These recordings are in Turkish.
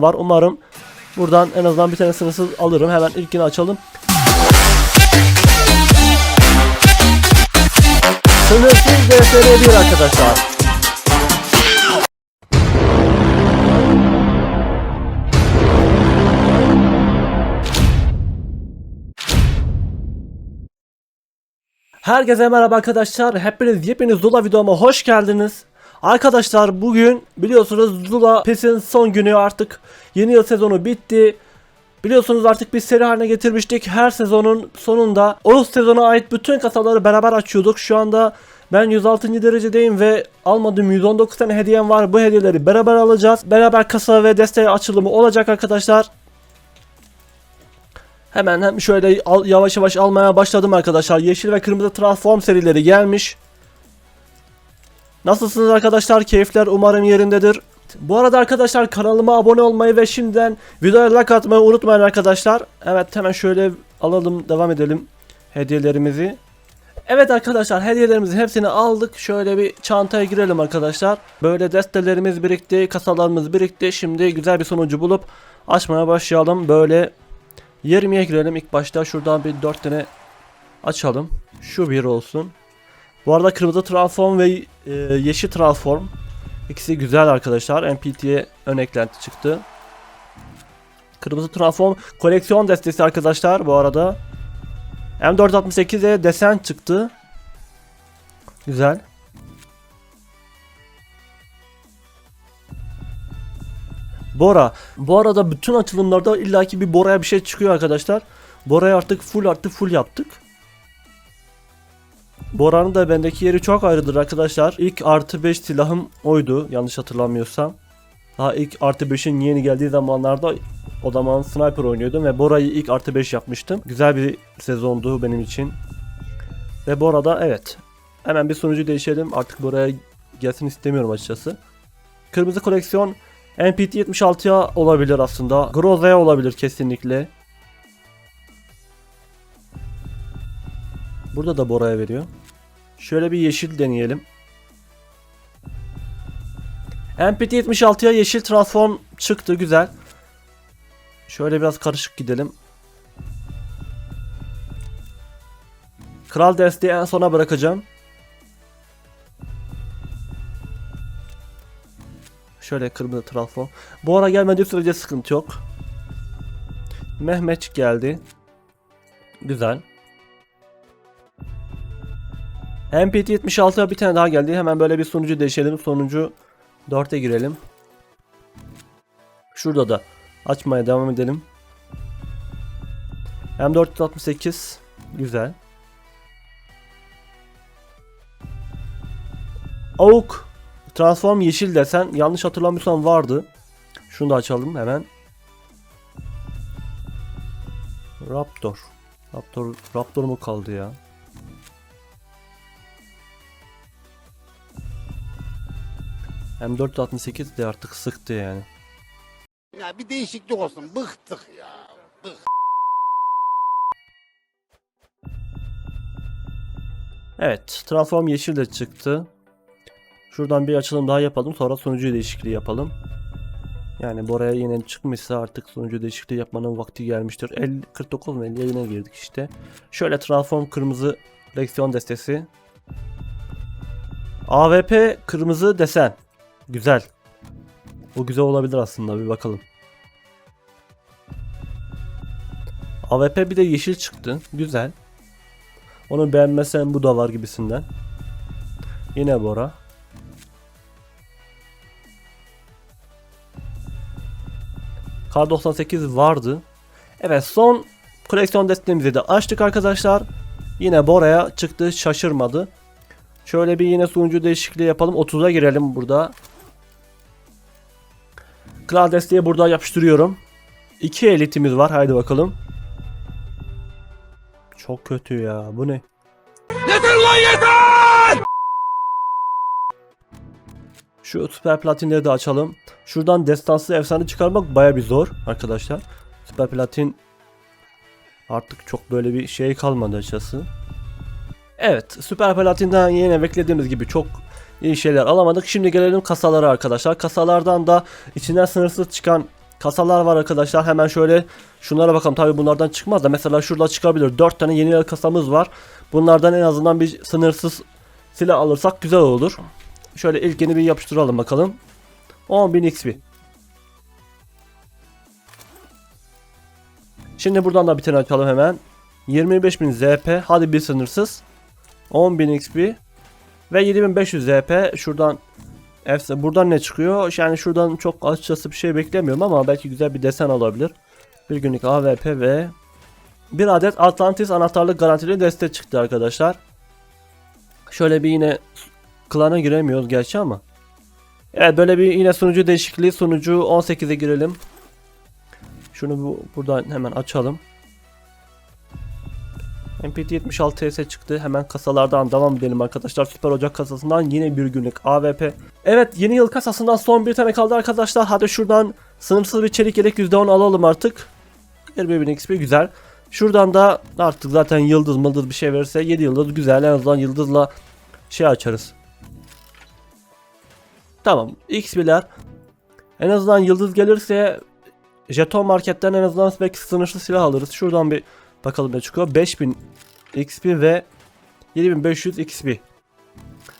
var. Umarım buradan en azından bir tane sınırsız alırım. Hemen ilkini açalım. Sınırsız DSR 1 arkadaşlar. Herkese merhaba arkadaşlar. Hepiniz yepyeni Zula videoma hoş geldiniz. Arkadaşlar bugün biliyorsunuz Zula PES'in son günü artık yeni yıl sezonu bitti. Biliyorsunuz artık bir seri haline getirmiştik. Her sezonun sonunda o sezona ait bütün kasaları beraber açıyorduk. Şu anda ben 106. derecedeyim ve almadığım 119 tane hediyem var. Bu hediyeleri beraber alacağız. Beraber kasa ve desteği açılımı olacak arkadaşlar. Hemen hem şöyle al- yavaş yavaş almaya başladım arkadaşlar. Yeşil ve kırmızı transform serileri gelmiş. Nasılsınız arkadaşlar? Keyifler umarım yerindedir. Bu arada arkadaşlar kanalıma abone olmayı ve şimdiden videoya like atmayı unutmayın arkadaşlar. Evet hemen şöyle alalım devam edelim hediyelerimizi. Evet arkadaşlar hediyelerimizin hepsini aldık. Şöyle bir çantaya girelim arkadaşlar. Böyle destelerimiz birikti, kasalarımız birikti. Şimdi güzel bir sonucu bulup açmaya başlayalım. Böyle 20'ye girelim ilk başta. Şuradan bir 4 tane açalım. Şu bir olsun. Bu arada kırmızı transform ve e, yeşil transform. İkisi güzel arkadaşlar. MPT'ye ön eklenti çıktı. Kırmızı transform koleksiyon destesi arkadaşlar bu arada. M468'e desen çıktı. Güzel. Bora. Bu arada bütün açılımlarda illaki bir Bora'ya bir şey çıkıyor arkadaşlar. Bora'yı artık full artı full yaptık. Bora'nın da bendeki yeri çok ayrıdır arkadaşlar. İlk artı 5 silahım oydu yanlış hatırlamıyorsam. Daha ilk artı 5'in yeni geldiği zamanlarda o zaman sniper oynuyordum ve Bora'yı ilk artı 5 yapmıştım. Güzel bir sezondu benim için. Ve Bora'da evet. Hemen bir sonucu değişelim. Artık Bora'ya gelsin istemiyorum açıkçası. Kırmızı koleksiyon NPT 76'ya olabilir aslında. Groza'ya olabilir kesinlikle. Burada da Bora'ya veriyor. Şöyle bir yeşil deneyelim. NPT 76'ya yeşil transform çıktı güzel. Şöyle biraz karışık gidelim. Kral desteği en sona bırakacağım. Şöyle kırmızı trafo. Bu ara gelmediği sürece sıkıntı yok. Mehmet geldi. Güzel. MPT 76'ya bir tane daha geldi. Hemen böyle bir sonucu değişelim. Sonucu 4'e girelim. Şurada da açmaya devam edelim. M468 güzel. Avuk Transform yeşil desen yanlış hatırlamıyorsam vardı. Şunu da açalım hemen. Raptor. Raptor Raptor mu kaldı ya? M468 de artık sıktı yani. Ya bir değişiklik olsun. Bıktık ya. Evet, transform yeşil de çıktı. Şuradan bir açılım daha yapalım. Sonra sonucu değişikliği yapalım. Yani buraya yine çıkmışsa artık sonucu değişikliği yapmanın vakti gelmiştir. 50, 49 mu 50'ye yine girdik işte. Şöyle transform kırmızı leksiyon destesi. AWP kırmızı desen. Güzel. Bu güzel olabilir aslında bir bakalım. AWP bir de yeşil çıktı. Güzel. Onu beğenmesen bu da var gibisinden. Yine Bora. Kar 98 vardı. Evet son koleksiyon destemizi de açtık arkadaşlar. Yine Bora'ya çıktı şaşırmadı. Şöyle bir yine sunucu değişikliği yapalım. 30'a girelim burada. Kral desteği burada yapıştırıyorum. İki elitimiz var. Haydi bakalım. Çok kötü ya. Bu ne? Şu süper platinleri de açalım. Şuradan destansı efsane çıkarmak baya bir zor arkadaşlar. Süper platin artık çok böyle bir şey kalmadı açıkçası. Evet süper platinden yine beklediğimiz gibi çok şeyler alamadık. Şimdi gelelim kasalara arkadaşlar. Kasalardan da içinden sınırsız çıkan kasalar var arkadaşlar. Hemen şöyle şunlara bakalım. Tabi bunlardan çıkmaz da mesela şurada çıkabilir. 4 tane yeni kasamız var. Bunlardan en azından bir sınırsız silah alırsak güzel olur. Şöyle ilkini bir yapıştıralım bakalım. 10.000 XP. Şimdi buradan da bir tane açalım hemen. 25.000 ZP. Hadi bir sınırsız. 10.000 XP. Ve 7500 ZP. Şuradan Efse buradan ne çıkıyor? Yani şuradan çok açıkçası bir şey beklemiyorum ama belki güzel bir desen olabilir. Bir günlük AWP ve bir adet Atlantis anahtarlık garantili deste çıktı arkadaşlar. Şöyle bir yine klana giremiyoruz gerçi ama. Evet böyle bir yine sunucu değişikliği sunucu 18'e girelim. Şunu bu, buradan hemen açalım. MPT 76 TS çıktı. Hemen kasalardan devam edelim arkadaşlar. Süper Ocak kasasından yine bir günlük AWP. Evet yeni yıl kasasından son bir tane kaldı arkadaşlar. Hadi şuradan sınırsız bir çelik yelek %10 alalım artık. 20.000 XP güzel. Şuradan da artık zaten yıldız mıldız bir şey verirse 7 yıldız güzel. En azından yıldızla şey açarız. Tamam XP'ler. En azından yıldız gelirse jeton marketten en azından belki sınırsız silah alırız. Şuradan bir bakalım ne çıkıyor. 5000 XP ve 7500 XP.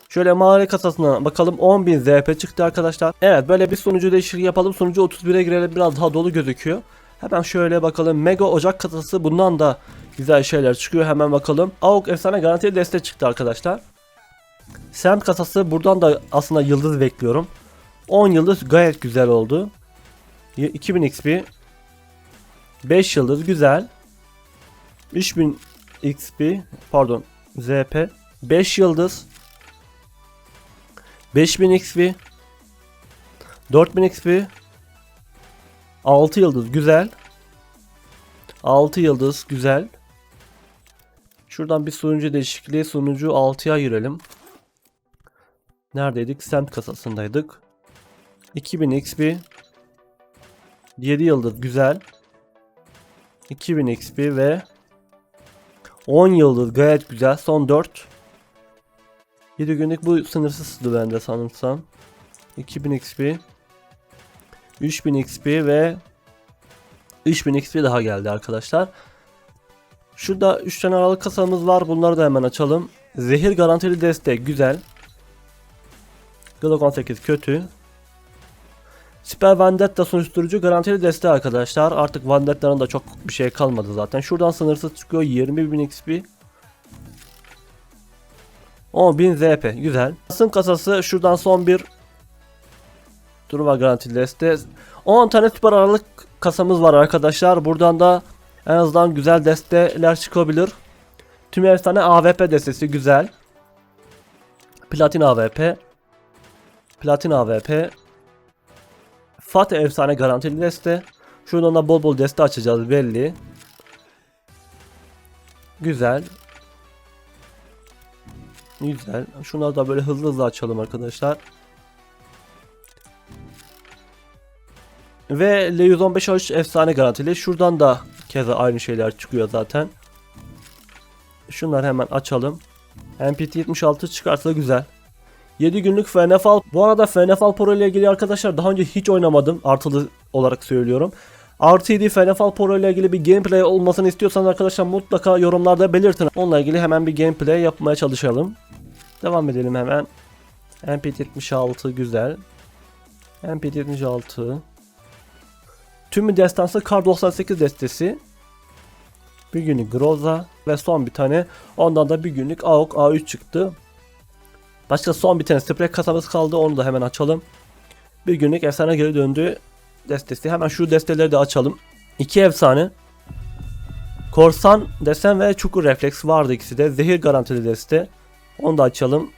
Şöyle mağara kasasına bakalım 10.000 ZP çıktı arkadaşlar. Evet böyle bir sunucu değişikliği yapalım. Sunucu 31'e girelim biraz daha dolu gözüküyor. Hemen şöyle bakalım. Mega Ocak kasası bundan da güzel şeyler çıkıyor. Hemen bakalım. AUK efsane garantili destek çıktı arkadaşlar. Semt kasası buradan da aslında yıldız bekliyorum. 10 yıldız gayet güzel oldu. Y- 2000 XP. 5 yıldız güzel. 3000 XP pardon ZP 5 yıldız. 5000 XP 4000 XP 6 yıldız güzel. 6 yıldız güzel. Şuradan bir sunucu değişikliği sunucu 6'ya girelim Neredeydik? Semt kasasındaydık. 2000 XP 7 yıldız güzel. 2000 XP ve 10 yıldız gayet güzel. Son 4. 7 günlük bu sınırsızdı bende sanırsam. 2000 XP. 3000 XP ve 3000 XP daha geldi arkadaşlar. Şurada 3 tane aralık kasamız var. Bunları da hemen açalım. Zehir garantili destek güzel. Glock 18 kötü. Super Vendetta sunucuturucu garantili desteği arkadaşlar. Artık Vendetta'nın da çok bir şey kalmadı zaten. Şuradan sınırsız çıkıyor 20.000 XP. 10.000 ZP güzel. Basın kasası şuradan son bir Truva garantili deste. 10 tane süper aralık kasamız var arkadaşlar. Buradan da en azından güzel desteler çıkabilir. Tüm efsane AWP destesi güzel. Platin AWP. Platin AWP. Fatih efsane garantili deste. Şuradan da bol bol deste açacağız belli. Güzel. Güzel. Şunları da böyle hızlı hızlı açalım arkadaşlar. Ve L115 13 efsane garantili. Şuradan da keza aynı şeyler çıkıyor zaten. Şunları hemen açalım. MPT 76 çıkarsa güzel. 7 günlük FNFL. Bu arada FNFL Pro ile ilgili arkadaşlar daha önce hiç oynamadım. Artılı olarak söylüyorum. RTD FNFL Pro ile ilgili bir gameplay olmasını istiyorsanız arkadaşlar mutlaka yorumlarda belirtin. Onunla ilgili hemen bir gameplay yapmaya çalışalım. Devam edelim hemen. MP76 güzel. MP76 Tümü destansı Kar 98 destesi. Bir günlük Groza ve son bir tane. Ondan da bir günlük AOK A3 çıktı. Başka son bir tane sprey kasamız kaldı. Onu da hemen açalım. Bir günlük efsane geri döndü destesi. Hemen şu desteleri de açalım. İki efsane. Korsan desen ve çukur refleks vardı ikisi de. Zehir garantili deste. Onu da açalım.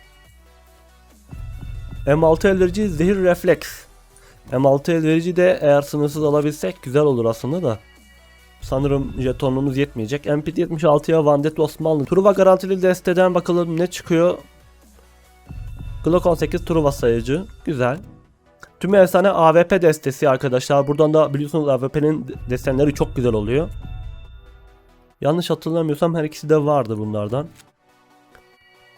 M6 elverici zehir refleks. M6 elverici de eğer sınırsız alabilsek güzel olur aslında da. Sanırım jetonumuz yetmeyecek. MPT 76'ya Vandet Osmanlı. Truva garantili desteden bakalım ne çıkıyor. Glock 18 Truva sayıcı. Güzel. Tüm efsane AWP destesi arkadaşlar. Buradan da biliyorsunuz AWP'nin desenleri çok güzel oluyor. Yanlış hatırlamıyorsam her ikisi de vardı bunlardan.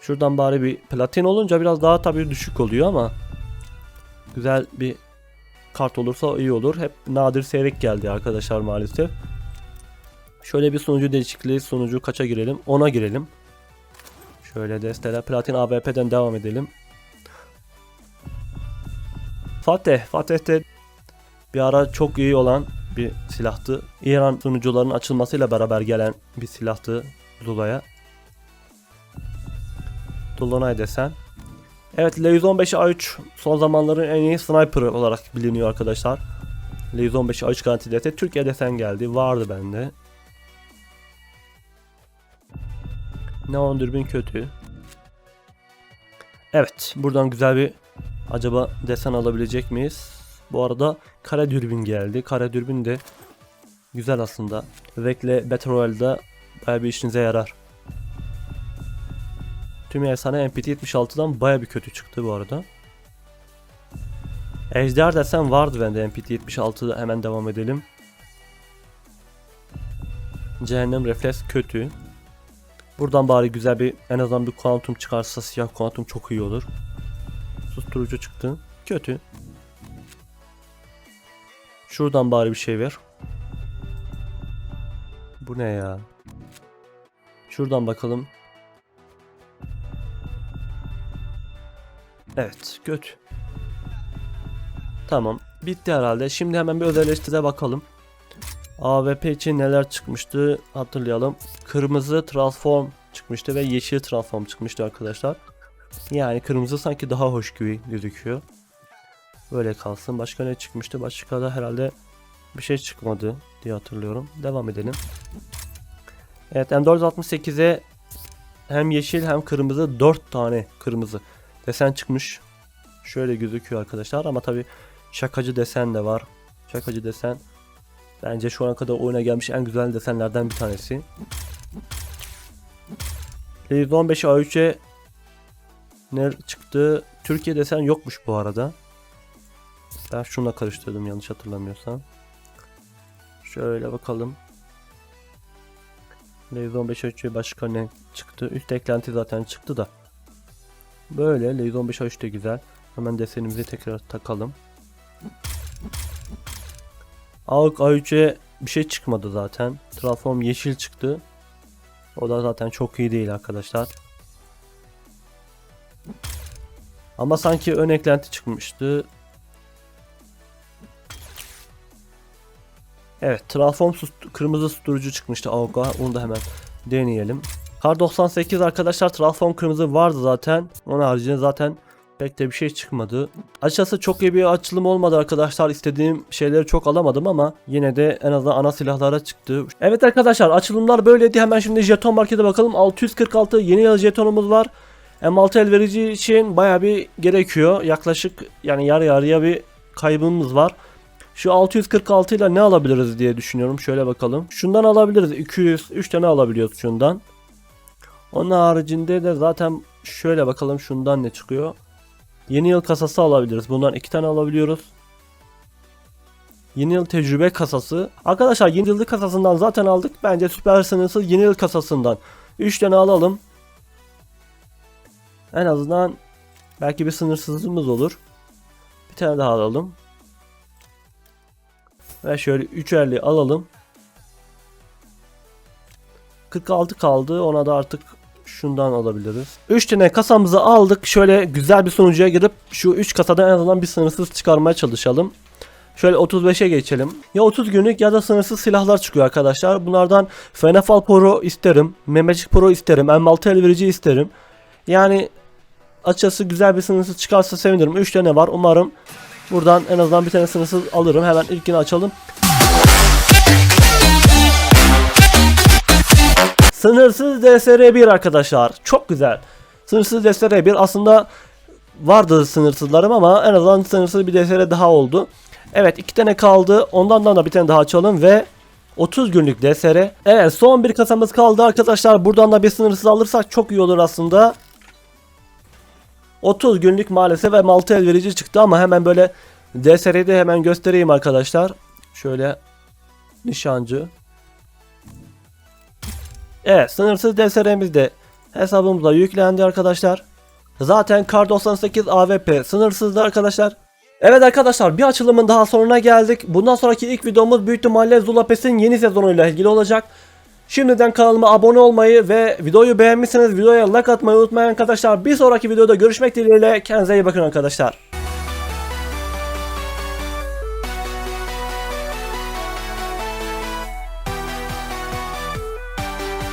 Şuradan bari bir platin olunca biraz daha tabii düşük oluyor ama güzel bir kart olursa iyi olur. Hep nadir seyrek geldi arkadaşlar maalesef. Şöyle bir sunucu değişikliği sunucu kaça girelim? 10'a girelim. Şöyle desteler platin AWP'den devam edelim. Fateh. Fateh de bir ara çok iyi olan bir silahtı. İran sunucuların açılmasıyla beraber gelen bir silahtı Zula'ya. Dolunay desen. Evet L115 A3 son zamanların en iyi sniper olarak biliniyor arkadaşlar. L115 A3 garanti dese Türkiye desen geldi. Vardı bende. Neon dürbün kötü. Evet buradan güzel bir acaba desen alabilecek miyiz? Bu arada kare dürbün geldi. Kare dürbün de güzel aslında. Vekle Battle Royale'da bayağı bir işinize yarar. Tüm efsane MPT 76'dan baya bir kötü çıktı bu arada. Ejder desen vardı bende MPT 76'da hemen devam edelim. Cehennem refleks kötü. Buradan bari güzel bir en azından bir kuantum çıkarsa siyah kuantum çok iyi olur. Susturucu çıktı. Kötü. Şuradan bari bir şey ver. Bu ne ya? Şuradan bakalım. Evet, kötü. Tamam, bitti herhalde. Şimdi hemen bir özelleştire bakalım. AWP için neler çıkmıştı hatırlayalım. Kırmızı transform çıkmıştı ve yeşil transform çıkmıştı arkadaşlar. Yani kırmızı sanki daha hoş gibi gözüküyor. Böyle kalsın. Başka ne çıkmıştı? Başka da herhalde bir şey çıkmadı diye hatırlıyorum. Devam edelim. Evet M468'e hem yeşil hem kırmızı 4 tane kırmızı desen çıkmış. Şöyle gözüküyor arkadaşlar ama tabi şakacı desen de var. Şakacı desen bence şu ana kadar oyuna gelmiş en güzel desenlerden bir tanesi. 115 A3'e ne çıktı? Türkiye desen yokmuş bu arada. Ben şunla karıştırdım yanlış hatırlamıyorsam. Şöyle bakalım. 115 A3'e başka ne çıktı? Üst eklenti zaten çıktı da. Böyle Lazy 15 A3 de güzel. Hemen desenimizi tekrar takalım. AUK A3'e bir şey çıkmadı zaten. Transform yeşil çıktı. O da zaten çok iyi değil arkadaşlar. Ama sanki ön eklenti çıkmıştı. Evet, Transform sust- kırmızı susturucu çıkmıştı AUK'a. Onu da hemen deneyelim. Kar 98 arkadaşlar Transform kırmızı vardı zaten. Onun haricinde zaten pek de bir şey çıkmadı. Açıkçası çok iyi bir açılım olmadı arkadaşlar. İstediğim şeyleri çok alamadım ama yine de en azından ana silahlara çıktı. Evet arkadaşlar açılımlar böyleydi. Hemen şimdi jeton markete bakalım. 646 yeni jetonumuz var. M6 el verici için baya bir gerekiyor. Yaklaşık yani yarı yarıya bir kaybımız var. Şu 646 ile ne alabiliriz diye düşünüyorum. Şöyle bakalım. Şundan alabiliriz. 200, 3 tane alabiliyoruz şundan. Onun haricinde de zaten şöyle bakalım şundan ne çıkıyor. Yeni yıl kasası alabiliriz. Bundan iki tane alabiliyoruz. Yeni yıl tecrübe kasası. Arkadaşlar yeni yıl kasasından zaten aldık. Bence süper sınırsız yeni yıl kasasından 3 tane alalım. En azından belki bir sınırsızlığımız olur. Bir tane daha alalım. Ve şöyle 3'erli alalım. 46 kaldı. Ona da artık şundan alabiliriz. 3 tane kasamızı aldık. Şöyle güzel bir sunucuya girip şu 3 kasadan en azından bir sınırsız çıkarmaya çalışalım. Şöyle 35'e geçelim. Ya 30 günlük ya da sınırsız silahlar çıkıyor arkadaşlar. Bunlardan Fenefal Pro isterim. Memecik Pro isterim. M6 el isterim. Yani açıkçası güzel bir sınırsız çıkarsa sevinirim. 3 tane var. Umarım buradan en azından bir tane sınırsız alırım. Hemen ilkini açalım. Sınırsız DSR1 arkadaşlar. Çok güzel. Sınırsız DSR1 aslında vardı sınırsızlarım ama en azından sınırsız bir DSR daha oldu. Evet iki tane kaldı. Ondan da bir tane daha açalım ve 30 günlük DSR. Evet son bir kasamız kaldı arkadaşlar. Buradan da bir sınırsız alırsak çok iyi olur aslında. 30 günlük maalesef ve maltı el verici çıktı ama hemen böyle DSR'yi de hemen göstereyim arkadaşlar. Şöyle nişancı. Evet sınırsız DSR'miz de hesabımıza yüklendi arkadaşlar. Zaten Kar 98 AWP sınırsızdı arkadaşlar. Evet arkadaşlar bir açılımın daha sonuna geldik. Bundan sonraki ilk videomuz büyük ihtimalle Zula Pest'in yeni sezonuyla ilgili olacak. Şimdiden kanalıma abone olmayı ve videoyu beğenmişseniz videoya like atmayı unutmayın arkadaşlar. Bir sonraki videoda görüşmek dileğiyle kendinize iyi bakın arkadaşlar.